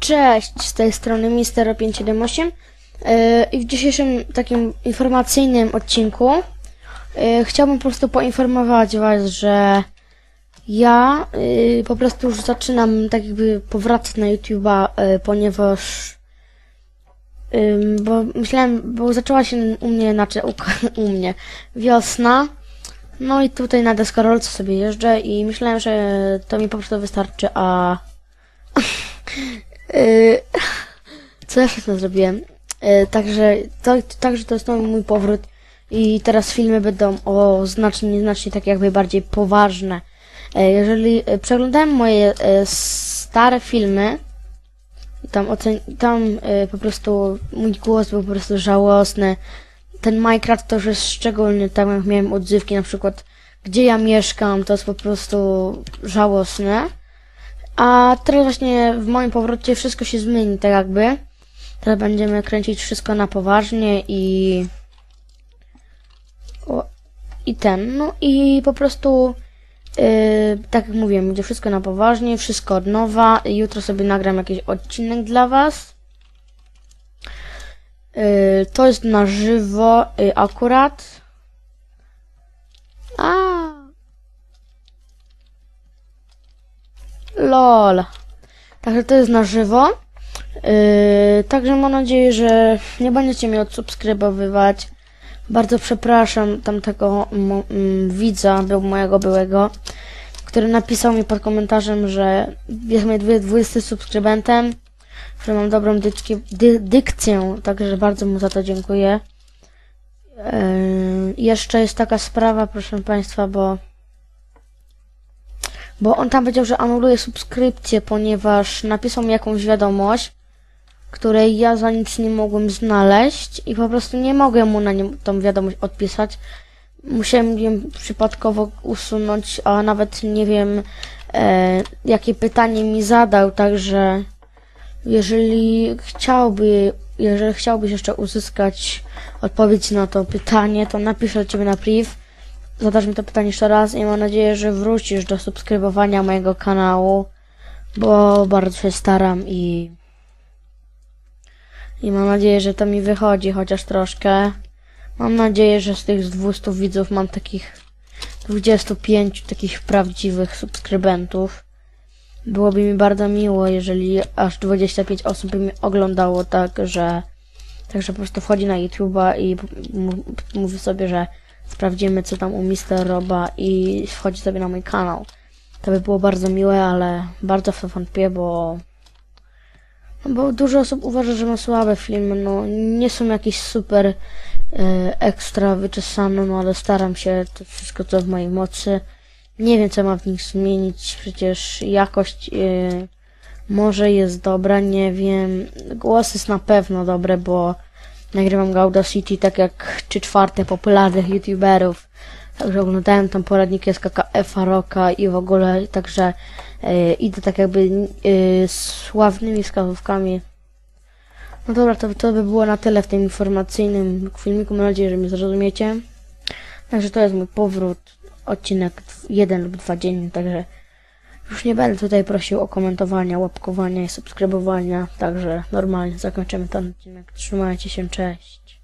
Cześć, z tej strony Mister578 yy, i w dzisiejszym takim informacyjnym odcinku yy, chciałbym po prostu poinformować Was, że ja yy, po prostu już zaczynam tak jakby powracać na YouTube'a, ponieważ bo myślałem, bo zaczęła się u mnie, znaczy u, u mnie wiosna, no i tutaj na deskorolce sobie jeżdżę i myślałem, że to mi po prostu wystarczy, a Yy, co jeszcze tam zrobiłem? Yy, także, to, także to jest nowy mój powrót i teraz filmy będą o znacznie, znacznie tak jakby bardziej poważne. Yy, jeżeli yy, przeglądałem moje yy, stare filmy, tam, ocen tam po prostu mój głos był po prostu żałosny. Ten Minecraft to już jest szczególnie, tam jak miałem odzywki na przykład, gdzie ja mieszkam, to jest po prostu żałosne. A teraz właśnie w moim powrocie wszystko się zmieni, tak jakby. Teraz będziemy kręcić wszystko na poważnie i... O, I ten, no i po prostu... Yy, tak jak mówiłem, będzie wszystko na poważnie, wszystko od nowa. Jutro sobie nagram jakiś odcinek dla was. Yy, to jest na żywo yy, akurat. A. Lol. Także to jest na żywo. Yy, także mam nadzieję, że nie będziecie mnie odsubskrybowywać. Bardzo przepraszam tamtego mm, widza, był mojego byłego, który napisał mi pod komentarzem, że jest dwu- 20 subskrybentem, że mam dobrą dyczki, dy, dykcję, także bardzo mu za to dziękuję. Yy, jeszcze jest taka sprawa, proszę Państwa, bo bo on tam powiedział, że anuluje subskrypcję, ponieważ napisał mi jakąś wiadomość, której ja za nic nie mogłem znaleźć i po prostu nie mogłem mu na nią tą wiadomość odpisać. Musiałem ją przypadkowo usunąć, a nawet nie wiem, e, jakie pytanie mi zadał, także jeżeli chciałby, jeżeli chciałbyś jeszcze uzyskać odpowiedź na to pytanie, to napisz do ciebie na priv zadasz mi to pytanie jeszcze raz i mam nadzieję, że wrócisz do subskrybowania mojego kanału, bo bardzo się staram i i mam nadzieję, że to mi wychodzi chociaż troszkę. Mam nadzieję, że z tych 200 widzów mam takich 25 takich prawdziwych subskrybentów. Byłoby mi bardzo miło, jeżeli aż 25 osób by mnie oglądało tak, że Także po prostu wchodzi na YouTube'a i mówi sobie, że sprawdzimy co tam u Mister Roba i wchodzi sobie na mój kanał. To by było bardzo miłe, ale bardzo w to wątpię, bo no bo dużo osób uważa, że ma słabe filmy, no nie są jakieś super e, ekstra wyczesane, no ale staram się to wszystko co w mojej mocy. Nie wiem co mam w nich zmienić, przecież jakość e, może jest dobra, nie wiem. Głos jest na pewno dobre, bo nagrywam go Audacity tak jak trzy czwarte popularnych youtuberów. Także oglądałem tam poradniki SKKF Roka i w ogóle, także e, idę tak jakby e, sławnymi wskazówkami. No dobra, to, to by było na tyle w tym informacyjnym filmiku. Mam nadzieję, że mnie zrozumiecie. Także to jest mój powrót. Odcinek jeden lub dwa dziennie, także już nie będę tutaj prosił o komentowania, łapkowania i subskrybowania, także normalnie zakończymy ten odcinek. Trzymajcie się, cześć.